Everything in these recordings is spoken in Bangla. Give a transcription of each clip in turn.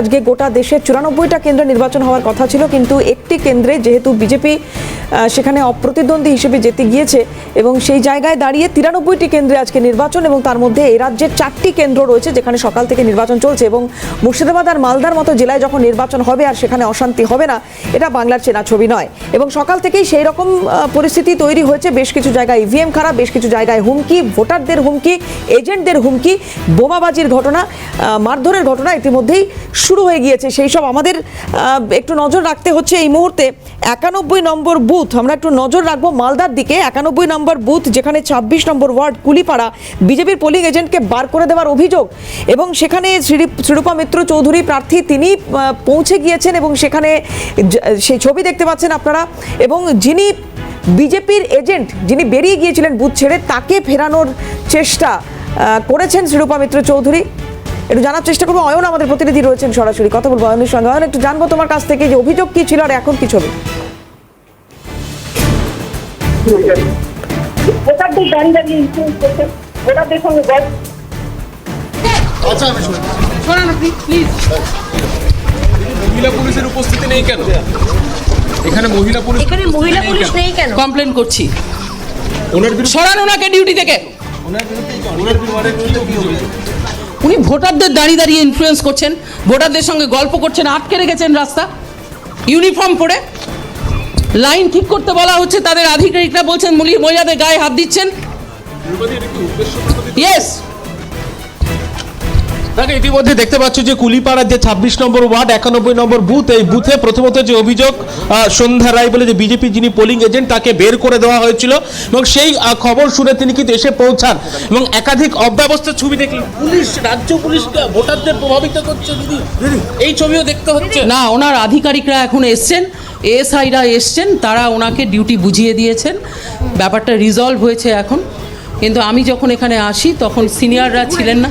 আজকে গোটা দেশে চুরানব্বইটা কেন্দ্রে নির্বাচন হওয়ার কথা ছিল, কিন্তু একটি কেন্দ্রে যেহেতু বিজেপি সেখানে অপ্রতিদ্বন্দ্বী হিসেবে যেতে গিয়েছে এবং সেই জায়গায় দাঁড়িয়ে তিরানব্বইটি কেন্দ্রে আজকে নির্বাচন এবং তার মধ্যে এই রাজ্যের চারটি কেন্দ্র রয়েছে যেখানে সকাল থেকে নির্বাচন চলছে এবং মুর্শিদাবাদ আর মালদার মতো জেলায় যখন নির্বাচন হবে আর সেখানে অশান্তি হবে না, এটা বাংলার চেনা ছবি নয়। এবং সকাল থেকেই সেই রকম পরিস্থিতি তৈরি হয়েছে, বেশ কিছু জায়গায় ইভিএম খারাপ, বেশ কিছু জায়গায় হুমকি, ভোটারদের হুমকি, এজেন্টদের হুমকি, বোমাবাজির ঘটনা মারধরের ঘটনা ইতিমধ্যেই শুরু হয়ে গিয়েছে। সেই সব আমাদের একটু নজর রাখতে হচ্ছে এই মুহূর্তে। একানব্বই নম্বর বুথ, আমরা একটু নজর রাখব মালদার দিকে। একানব্বই নম্বর বুথ, যেখানে ছাব্বিশ নম্বর ওয়ার্ড কুলিপাড়া, বিজেপির পোলিং এজেন্টকে বার করে দেওয়ার অভিযোগ। এবং সেখানে শ্রী- শ্রীরূপা মিত্র চৌধুরী প্রার্থী, তিনি পৌঁছে গিয়েছেন এবং সেখানে সেই ছবি দেখতে পাচ্ছেন আপনারা। এবং যিনি বিজেপির এজেন্ট, যিনি বেরিয়ে গিয়েছিলেন বুথ ছেড়ে, তাকে ফেরানোর চেষ্টা করেছেন শ্রীরূপা মিত্র চৌধুরী। একটু জানার চেষ্টা করব। অয়ন আমাদের প্রতিনিধি রয়েছেন সরাসরি। কথা বলব অয়নের সঙ্গে। অয়ন একটু জানব তোমার কাছ থেকে যে অভিযোগ কি ছিল আর এখন কি ছবি? আচ্ছা মহিলা পুলিশের উপস্থিতি নেই কেন? এখানে মহিলা পুলিশ এখানে মহিলা পুলিশ নেই কেন? কমপ্লেন করছি। ওনার বিরুদ্ধে সরান ওনাকে ডিউটি থেকে। ওনার বিরুদ্ধে ওনার বিরুদ্ধে কি অভিযোগ? উনি ভোটারদের দাঁড়িয়ে দাঁড়িয়ে ইনফ্লুয়েস করছেন ভোটারদের সঙ্গে গল্প করছেন আটকে রেখেছেন রাস্তা ইউনিফর্ম পরে। লাইন ঠিক করতে বলা হচ্ছে তাদের আধিকারিকরা বলছেন মহিলাদের গায়ে হাত দিচ্ছেন। ইয়েস তাকে ইতিমধ্যে দেখতে পাচ্ছ যে কুলিপাড়ার যে ছাব্বিশ নম্বর ওয়ার্ড একানব্বই নম্বর বুথ এই বুথে প্রথমত যে অভিযোগ সন্ধ্যা রায় বলে যে বিজেপি যিনি পোলিং এজেন্ট তাকে বের করে দেওয়া হয়েছিল এবং সেই খবর শুনে তিনি কিন্তু এসে পৌঁছান এবং একাধিক অব্যবস্থার ছবি দেখলেন। পুলিশ রাজ্য পুলিশ ভোটারদের প্রভাবিত করছে দিদি। এই ছবিও দেখতে হচ্ছে। না ওনার আধিকারিকরা এখন এসছেন এএসআইরা এসছেন তারা ওনাকে ডিউটি বুঝিয়ে দিয়েছেন। ব্যাপারটা রিজলভ হয়েছে এখন। কিন্তু আমি যখন এখানে আসি তখন সিনিয়ররা ছিলেন না।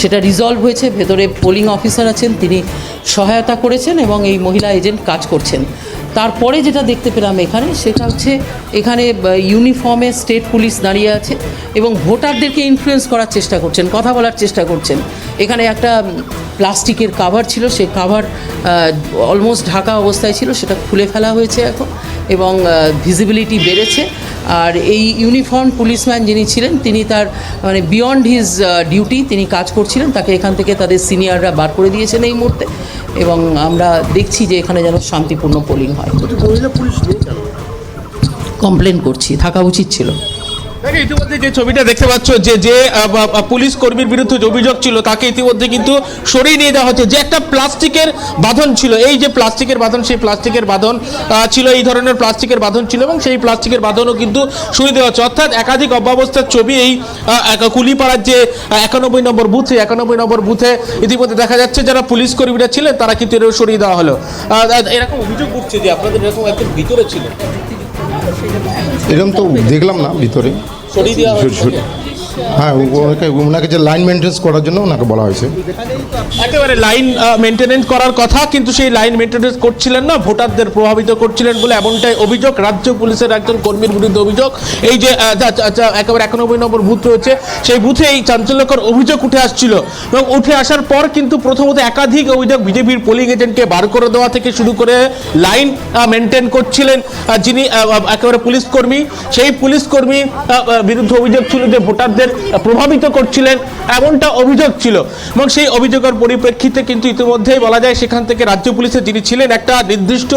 সেটা রিজলভ হয়েছে। ভেতরে পোলিং অফিসার আছেন, তিনি সহায়তা করেছেন এবং এই মহিলা এজেন্ট কাজ করছেন। তারপরে যেটা দেখতে পেলাম এখানে, সেটা হচ্ছে এখানে ইউনিফর্মে স্টেট পুলিশ দাঁড়িয়ে আছে এবং ভোটারদেরকে ইনফ্লুয়েন্স করার চেষ্টা করছেন, কথা বলার চেষ্টা করছেন। এখানে একটা প্লাস্টিকের কাভার ছিল, সেই কাভার অলমোস্ট ঢাকা অবস্থায় ছিল, সেটা খুলে ফেলা হয়েছে এখন। এবং ভিজিবিলিটি বেড়েছে। আর এই ইউনিফর্ম পুলিশম্যান যিনি ছিলেন তিনি তার মানে বিয়ন্ড হিজ ডিউটি তিনি কাজ করছিলেন। তাকে এখান থেকে তাদের সিনিয়ররা বার করে দিয়েছেন এই মুহূর্তে। এবং আমরা দেখছি যে এখানে যেন শান্তিপূর্ণ পোলিং হয়। কমপ্লেন করছি থাকা উচিত ছিল। ইতিমধ্যে যে ছবিটা দেখতে পাচ্ছ, যে যে পুলিশ কর্মীর বিরুদ্ধে যে অভিযোগ ছিল, তাকে ইতিমধ্যে কিন্তু সরিয়ে নিয়ে দেওয়া হচ্ছে। যে একটা প্লাস্টিকের বাঁধন ছিল, এই যে প্লাস্টিকের বাঁধন, সেই প্লাস্টিকের বাঁধন ছিল, এই ধরনের প্লাস্টিকের বাঁধন ছিল এবং সেই প্লাস্টিকের বাঁধনও কিন্তু সরিয়ে দেওয়া হচ্ছে। অর্থাৎ একাধিক অব্যবস্থার ছবি এই কুলিপাড়ার যে একানব্বই নম্বর বুথ সেই একানব্বই নম্বর বুথে ইতিমধ্যে দেখা যাচ্ছে যারা পুলিশ কর্মীরা ছিলেন, তারা কিন্তু এরকম সরিয়ে দেওয়া হলো। এরকম অভিযোগ উঠছে যে আপনাদের এরকম একদম ভিতরে ছিল এরকম তো দেখলাম না ভিতরে। সরিয়ে দেওয়া ঝুট ঝুট হ্যাঁ ওনাকে ওনাকে যে লাইন মেনটেন্স করার জন্য ওনাকে বলা হয়েছে। একেবারে লাইন করার কথা, কিন্তু সেই লাইন করছিলেন না, ভোটারদের প্রভাবিত করছিলেন বলে এমনটাই অভিযোগ, রাজ্য পুলিশের একজন কর্মীর বিরুদ্ধে অভিযোগ। এই যে একেবারে একানব্বই নম্বর বুথ রয়েছে, সেই বুথে এই চাঞ্চল্যকর অভিযোগ উঠে আসছিল। এবং উঠে আসার পর কিন্তু প্রথমত একাধিক অভিযোগ বিজেপির পোলিং এজেন্টকে বার করে দেওয়া থেকে শুরু করে লাইন মেনটেন করছিলেন যিনি একেবারে পুলিশ কর্মী। সেই পুলিশ কর্মী বিরুদ্ধে অভিযোগ ছিল যে ভোটারদের ভোটারদের প্রভাবিত করছিলেন, এমনটা অভিযোগ ছিল। এবং সেই অভিযোগের পরিপ্রেক্ষিতে কিন্তু ইতিমধ্যেই বলা যায় সেখান থেকে রাজ্য পুলিশে যিনি ছিলেন, একটা নির্দিষ্ট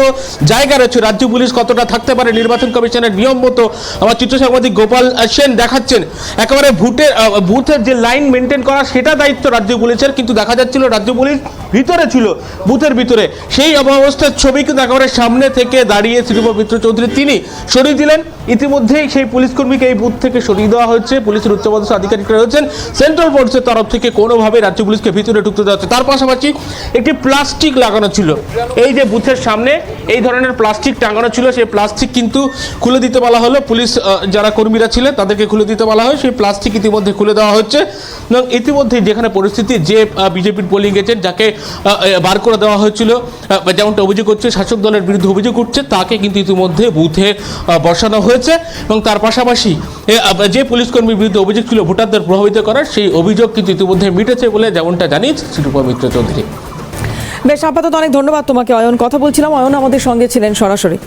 জায়গা রয়েছে। রাজ্য পুলিশ কতটা থাকতে পারে, নির্বাচন কমিশনের নিয়ম মতো আমার চিত্র সাংবাদিক গোপাল সেন দেখাচ্ছেন। একেবারে ভোটের বুথের যে লাইন মেনটেন করা, সেটা দায়িত্ব রাজ্য পুলিশের, কিন্তু দেখা যাচ্ছিল রাজ্য পুলিশ ভিতরে ছিল, বুথের ভিতরে। সেই অবস্থার ছবি কিন্তু একেবারে সামনে থেকে দাঁড়িয়ে শ্রীপদ মিত্র চৌধুরী তিনি সরিয়ে দিলেন। ইতিমধ্যেই সেই পুলিশ কর্মীকে এই বুথ থেকে সরিয়ে দেওয়া হয়েছে। পুলিশের উচ্চপদস্থ আধিকারিকরা রয়েছেন। সেন্ট্রাল ফোর্সের তরফ থেকে কোনোভাবে রাজ্য পুলিশকে ভিতরে ঢুকতে দেওয়া হচ্ছে। তার পাশাপাশি একটি প্লাস্টিক লাগানো ছিল। এই যে বুথের সামনে এই ধরনের প্লাস্টিক টাঙানো ছিল, সেই প্লাস্টিক কিন্তু খুলে দিতে বলা হলো। পুলিশ যারা কর্মীরা ছিলেন, তাদেরকে খুলে দিতে বলা হয়। সেই প্লাস্টিক ইতিমধ্যে খুলে দেওয়া হচ্ছে। এবং ইতিমধ্যে যেখানে পরিস্থিতি, যে বিজেপির পোলিং এজেন্ট যাকে বার করে দেওয়া হয়েছিল যেমনটা অভিযোগ করছে, শাসক দলের বিরুদ্ধে অভিযোগ করছে তাকে কিন্তু ইতিমধ্যে বুথে বসানো হয়েছে। এবং তার পাশাপাশি যে পুলিশ কর্মীর বিরুদ্ধে অভিযোগ ছিল ভোটারদের প্রভাবিত করার সেই অভিযোগ কিন্তু ইতিমধ্যে মিটেছে বলে যেমনটা জানিয়েছে শিরূপা মিত্র চৌধুরী। বেশ, আপাতত অনেক ধন্যবাদ তোমাকে, অয়ন। কথা বলছিলাম, অয়ন আমাদের সঙ্গে ছিলেন সরাসরি।